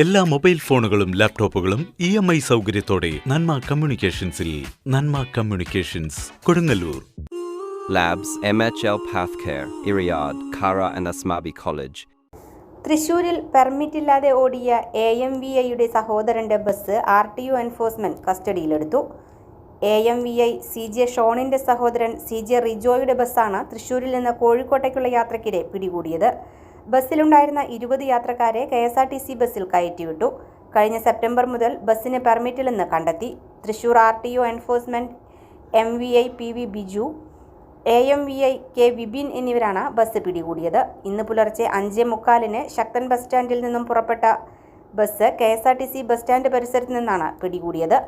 എല്ലാ മൊബൈൽ ഫോണുകളും ലാപ്ടോപ്പുകളും ഇ എം ഐ സൗകര്യത്തോടെ നന്മ കമ്മ്യൂണിക്കേഷൻസിൽ Nanma communications Kodungallur. Labs MHL Pathcare, Iriad, Kara and college College. തൃശൂരിൽ പെർമിറ്റില്ലാതെ ഓടിയ എ എം വി ഐയുടെ സഹോദരന്റെ bus R T U enforcement കസ്റ്റഡിയിലെടുത്തു. A M V I C J ഷോണിന്റെ സഹോദരൻ സി ജെ റിജോയുടെ ബസ്സാണ് തൃശൂരിൽ നിന്ന് കോഴിക്കോട്ടേക്കുള്ള യാത്രക്കിടെ പിടികൂടിയത്. ബസ്സിലുണ്ടായിരുന്ന ഇരുപത് യാത്രക്കാരെ K S R T C ബസ്സിൽ കയറ്റിവിട്ടു. കഴിഞ്ഞ സെപ്റ്റംബർ മുതൽ ബസ്സിന് പെർമിറ്റില്ലെന്ന് കണ്ടെത്തി. Thrissur R T O enforcement M V I P V Biju A M V I K Vipin എന്നിവരാണ് ബസ് പിടികൂടിയത്. ഇന്ന് പുലർച്ചെ അഞ്ചേ മുക്കാലിന് ശക്തൻ ബസ് സ്റ്റാൻഡിൽ നിന്നും പുറപ്പെട്ട bus K S R T C bus stand പരിസരത്ത് നിന്നാണ് പിടികൂടിയത്.